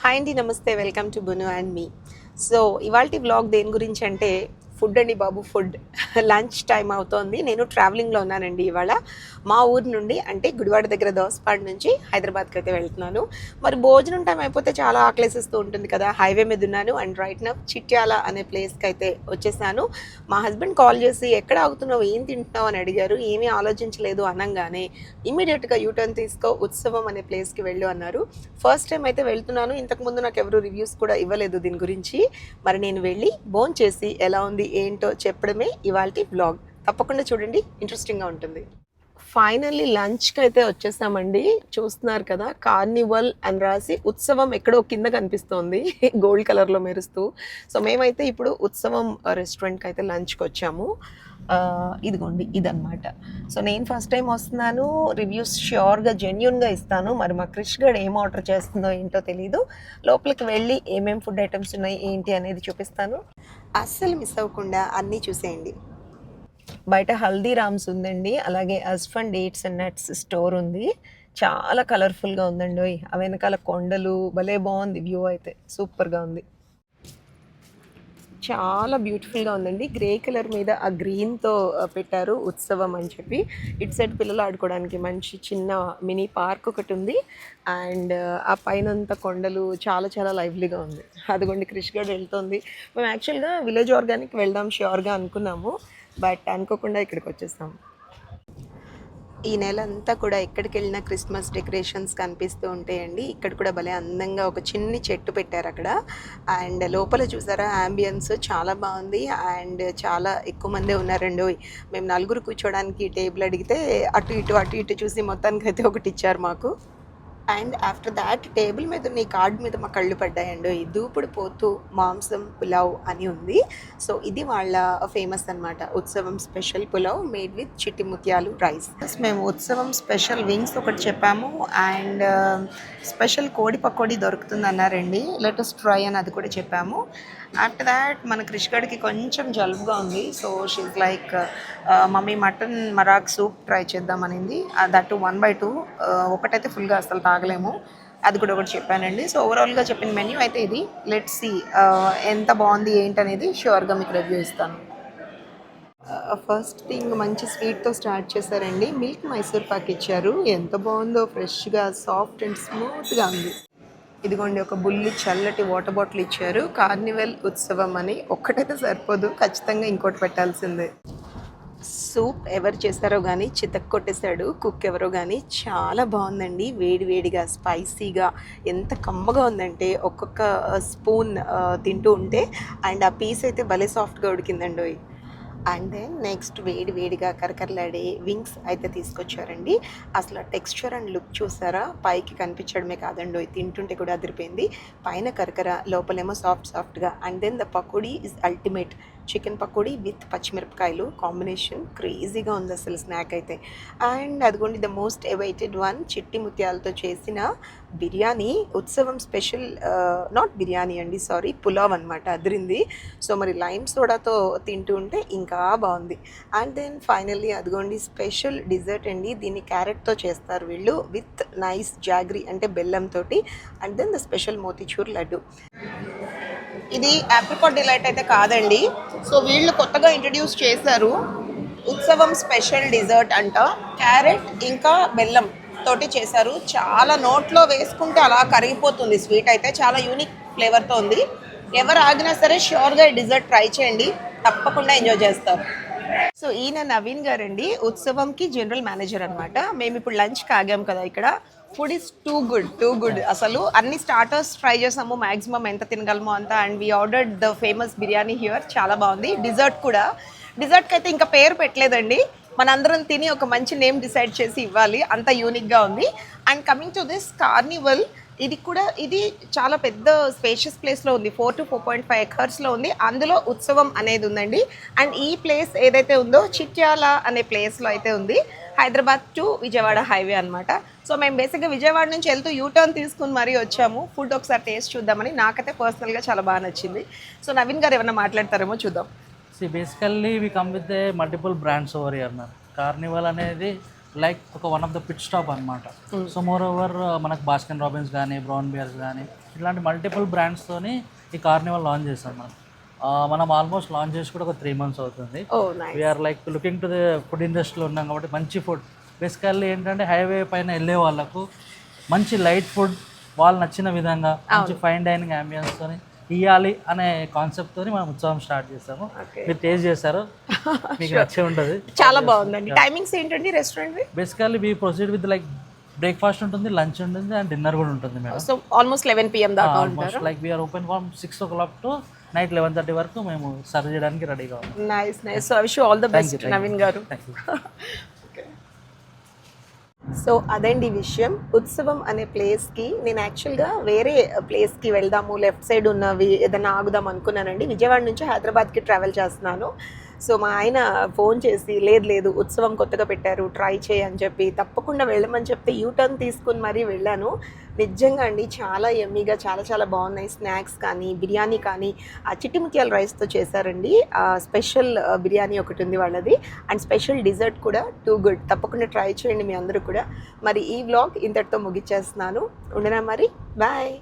Hi అండి నమస్తే welcome to బును అండ్ మీ సో ఇవాళ వ్లాగ్ దేని గురించి అంటే ఫుడ్ అండి బాబు ఫుడ్. లంచ్ టైం అవుతోంది. నేను ట్రావెలింగ్లో ఉన్నానండి ఇవాళ. మా ఊరు నుండి అంటే గుడివాడ దగ్గర దోసపాడు నుంచి హైదరాబాద్కి అయితే వెళ్తున్నాను. మరి భోజనం టైం అయిపోతే చాలా ఆకలేసిస్తూ ఉంటుంది కదా. హైవే మీద ఉన్నాను అండ్ రైట్ నా చిట్యాల అనే ప్లేస్కి అయితే వచ్చేసాను. మా హస్బెండ్ కాల్ చేసి ఎక్కడ ఆగుతున్నావు? ఏం తింటున్నావు? అని అడిగారు. ఏమీ ఆలోచించలేదు అనగానే. ఇమీడియట్గా యూటర్న్ తీసుకో ఉత్సవం అనే ప్లేస్కి వెళ్ళు అన్నారు. ఫస్ట్ టైం అయితే వెళ్తున్నాను. ఇంతకుముందు నాకు ఎవరు రివ్యూస్ కూడా ఇవ్వలేదు దీని గురించి. మరి నేను వెళ్ళి బోన్ చేసి ఎలా ఉంది ఏంటో చెప్పడమే ఇవాళ బ్లాగ్ తప్పకుండా చూడండి ఇంట్రెస్టింగ్గా ఉంటుంది. ఫైనల్లీ లంచ్కి అయితే వచ్చేసామండి. చూస్తున్నారు కదా కార్నివల్ అని రాసి ఉత్సవం ఎక్కడో కింద కనిపిస్తోంది. గోల్డ్ కలర్లో మెరుస్తూ. సో మేమైతే ఇప్పుడు ఉత్సవం రెస్టారెంట్కి అయితే లంచ్కి వచ్చాము ఇదిగోండి ఇదన్నమాట. సో నేను ఫస్ట్ టైం వస్తున్నాను. రివ్యూస్ ష్యూర్గా జెన్యున్గా ఇస్తాను. మరి మా క్రిష్ గడ్ ఏం ఆర్డర్ చేస్తుందో ఏంటో తెలియదు లోపలికి వెళ్ళి ఏమేమి ఫుడ్ ఐటమ్స్ ఉన్నాయి ఏంటి అనేది చూపిస్తాను. అస్సలు మిస్ అవ్వకుండా అన్నీ చూసేయండి. బయట హల్దీరామ్స్ ఉందండి అలాగే అస్ఫన్ డేట్స్ అండ్ నట్స్ స్టోర్ ఉంది. చాలా కలర్ఫుల్గా ఉందండి ఓయ్ ఆ వెనకాల కొండలు భలే బాగుంది వ్యూ అయితే సూపర్గా ఉంది. చాలా బ్యూటిఫుల్గా ఉందండి. గ్రే కలర్ మీద ఆ గ్రీన్తో పెట్టారు ఉత్సవం అని చెప్పి. ఇటు సైడ్ పిల్లలు ఆడుకోవడానికి మంచి చిన్న మినీ పార్క్ ఒకటి ఉంది. అండ్ ఆ పైనంత కొండలు చాలా చాలా లైవ్లీగా ఉంది. అదిగోండి క్రిష్ గడ్ వెళ్తుంది. మేము యాక్చువల్గా విలేజ్ ఆర్గానిక్ వెళ్దాం ష్యూర్గా అనుకున్నాము. బట్ అనుకోకుండా ఇక్కడికి వచ్చేసాం ఈ నెల అంతా కూడా ఎక్కడికి వెళ్ళినా క్రిస్మస్ డెకరేషన్స్ కనిపిస్తూ ఉంటాయండి. ఇక్కడ కూడా భలే అందంగా ఒక చిన్ని చెట్టు పెట్టారు అక్కడ. అండ్ లోపల చూసారా ఆంబియన్స్ చాలా బాగుంది. అండ్ చాలా ఎక్కువ మందే ఉన్నారండి. మేము నలుగురు కూర్చోడానికి టేబుల్ అడిగితే అటు ఇటు అటు ఇటు చూసి మొత్తానికి అయితే ఒకటి ఇచ్చారు మాకు. అండ్ ఆఫ్టర్ దాట్ టేబుల్ మీద నీ కార్డ్ మీద మా కళ్ళు పడ్డాయండి. ఈ దూపుడు పోతూ మాంసం పులావ్ అని ఉంది. సో ఇది వాళ్ళ ఫేమస్ అనమాట ఉత్సవం స్పెషల్ పులావ్ మేడ్ విత్ చిట్టి ముత్యాలు రైస్. మేము ఉత్సవం స్పెషల్ వింగ్స్ ఒకటి చెప్పాము. అండ్ స్పెషల్ కోడి పకోడీ దొరుకుతుంది అన్నారండి లెటెస్ట్ ట్రై అని అది కూడా చెప్పాము. ఆఫ్టర్ దాట్ మన క్రిష్గడ్కి కొంచెం జలుబుగా ఉంది. So she's like mummy mutton marag soup try చేద్దామనింది that one by two ఒకటైతే ఫుల్గా అసలు తాగలేము. అది కూడా ఒకటి చెప్పానండి. సో ఓవరాల్గా చెప్పిన మెన్యూ అయితే ఇది. లెట్ సి ఎంత బాగుంది ఏంటనేది షూర్గా మీకు రివ్యూ ఇస్తాను. ఫస్ట్ థింగ్ మంచి స్వీట్తో స్టార్ట్ చేశారండి. మిల్క్ మైసూర్ పాక్ ఇచ్చారు. ఎంత బాగుందో ఫ్రెష్గా సాఫ్ట్ అండ్ స్మూత్గా ఉంది. ఇదిగోండి ఒక బుల్లి చల్లటి వాటర్ బాటిల్ ఇచ్చారు. కార్నివల్ ఉత్సవం అని ఒక్కటైతే సరిపోదు. ఖచ్చితంగా ఇంకోటి పెట్టాల్సిందే. సూప్ ఎవరు చేస్తారో కానీ చితక్ కొట్టేశాడు. కుక్ ఎవరో కానీ చాలా బాగుందండి. వేడి వేడిగా స్పైసీగా ఎంత కమ్మగా ఉందంటే ఒక్కొక్క స్పూన్ తింటూ ఉంటే అండ్ ఆ పీస్ అయితే భలే సాఫ్ట్గా ఉడికిందండి. అండ్ దెన్ నెక్స్ట్ వేడి వేడిగా కరకరలాడే వింగ్స్ అయితే తీసుకొచ్చారండి. అసలు టెక్స్చర్ అండ్ లుక్ చూసారా? పైకి కనిపించడమే కాదండి తింటుంటే కూడా అదిరిపోయింది. పైన కరకర లోపలేమో సాఫ్ట్ సాఫ్ట్గా and then the pakodi is ultimate. Chicken pakodi with పచ్చిమిరపకాయలు కాంబినేషన్ క్రేజీగా ఉంది అసలు స్నాక్ అయితే. అండ్ అదిగోండి ద మోస్ట్ ఎవైటెడ్ వన్ చిట్టి ముత్యాలతో చేసిన బిర్యానీ ఉత్సవం స్పెషల్ నాట్ బిర్యానీ అండి సారీ పులావ్ అనమాట అదిరింది. సో మరి లైమ్ సోడాతో తింటూ ఉంటే ఇంకా బాగుంది. అండ్ దెన్ ఫైనల్లీ అదిగోండి స్పెషల్ డిజర్ట్ అండి దీన్ని క్యారెట్తో చేస్తారు వీళ్ళు విత్ నైస్ జాగ్రీ అంటే బెల్లంతో and then the special motichoor laddu. ఇది యాప్రికాట్ డిలైట్ అయితే కాదండి. సో వీళ్ళు కొత్తగా ఇంట్రడ్యూస్ చేశారు ఉత్సవం స్పెషల్ డిజర్ట్ అంట. క్యారెట్ ఇంకా బెల్లం తోటి చేశారు. చాలా నోట్లో వేసుకుంటే అలా కరిగిపోతుంది. స్వీట్ అయితే చాలా యూనిక్ ఫ్లేవర్తో ఉంది. ఎవరు ఆగినా సరే ష్యూర్గా ఈ డిజర్ట్ ట్రై చేయండి. తప్పకుండా ఎంజాయ్ చేస్తారు. సో ఈయన నవీన్ గారండి ఉత్సవంకి జనరల్ మేనేజర్ అనమాట మేము ఇప్పుడు లంచ్ కాగాం కదా ఇక్కడ. Food is too good too good. అసలు అన్ని స్టార్టర్స్ ట్రై చేసాము మాక్సిమం ఎంత తినగలమో అంత. And we ordered the famous biryani here చాలా బాగుంది. డిజర్ట్ కూడా. డిజర్ట్కి అయితే ఇంకా పేరు పెట్టలేదండి. మనందరం తిని ఒక మంచి నేమ్ డిసైడ్ చేసి ఇవ్వాలి. అంత యూనిక్గా ఉంది. And coming to this carnival ఇది కూడా ఇది చాలా పెద్ద స్పేషియస్ ప్లేస్లో ఉంది. Four to four point five ఎకర్స్లో ఉంది. అందులో ఉత్సవం అనేది ఉందండి. అండ్ ఈ ప్లేస్ ఏదైతే ఉందో చిట్యాల అనే ప్లేస్లో అయితే ఉంది. హైదరాబాద్ టు విజయవాడ హైవే అన్నమాట. సో మేము బేసిక్గా విజయవాడ నుంచి వెళ్తూ యూటర్న్ తీసుకుని మరీ వచ్చాము. ఫుడ్ ఒకసారి టేస్ట్ చూద్దామని నాకైతే పర్సనల్గా చాలా బాగా నచ్చింది. సో నవీన్ గారు ఏమైనా మాట్లాడతారేమో చూద్దాం. See basically we come with multiple brands over year ma'am carnival అనేది లైక్ ఒక one of the pit stop అనమాట సో మోర్ ఓవర్ మనకు బాస్కెన్ రాబిన్స్ కానీ బ్రౌన్ బియర్స్ కానీ ఇట్లాంటి మల్టిపుల్ బ్రాండ్స్తోని ఈ కార్నివల్ లాంచ్ చేస్తాం మనం మనం ఆల్మోస్ట్ లాంచ్ చేసి కూడా ఒక త్రీ మంత్స్ అవుతుంది. We're like looking to the food ఇండస్ట్రీలో ఉన్నాం కాబట్టి మంచి ఫుడ్ బేసికల్లీ ఏంటంటే హైవే పైన వెళ్ళే వాళ్ళకు మంచి లైట్ ఫుడ్ వాళ్ళు నచ్చిన విధంగా మంచి ఫైన్ డైనింగ్ అంబియన్స్తో ఇవ్వాలి అనే కాన్సెప్ట్ తోని మనం ఉత్సవం స్టార్ట్ Okay. మీరు టేస్ట్ చేస్తారు మీకు నచ్చే ఉంటుంది. చాలా బాగుందండి. టైమింగ్స్ ఏంటండి restaurant basically we proceed with like breakfast ఉంటుంది లంచ్ ఉంటుంది అండ్ డిన్నర్ కూడా ఉంటుంది madam so almost eleven PM దాకా almost like we're open from six o'clock to night eleven thirty వరకు మేము సర్వ్ చేయడానికి రెడీగా ఉన్నాం. Nice nice so I wish all the best Naveen గారు సో అదండి విషయం. ఉత్సవం అనే ప్లేస్కి నేను యాక్చువల్గా వేరే ప్లేస్కి వెళ్దాము లెఫ్ట్ సైడ్ ఉన్నవి ఏదైనా ఆగుదాం అనుకున్నానండి. విజయవాడ నుంచి హైదరాబాద్కి ట్రావెల్ చేస్తున్నాను. సో మా ఆయన ఫోన్ చేసి లేదు లేదు ఉత్సవం కొత్తగా పెట్టారు ట్రై చేయి అని చెప్పి తప్పకుండా వెళ్ళమని చెప్తే యూటర్న్ తీసుకుని మరీ వెళ్ళాను. నిజంగా అండి చాలా ఎమ్మీగా చాలా చాలా బాగున్నాయి స్నాక్స్ కానీ బిర్యానీ కానీ ఆ చిట్టిముత్యాల రైస్తో చేశారండి. స్పెషల్ బిర్యానీ ఒకటి ఉంది వాళ్ళది. అండ్ స్పెషల్ డిజర్ట్ కూడా టూ గుడ్. తప్పకుండా ట్రై చేయండి మీ అందరూ కూడా. మరి ఈ వ్లాగ్ ఇంతటితో ముగిచ్చేస్తున్నాను. ఉండనా మరి? బాయ్.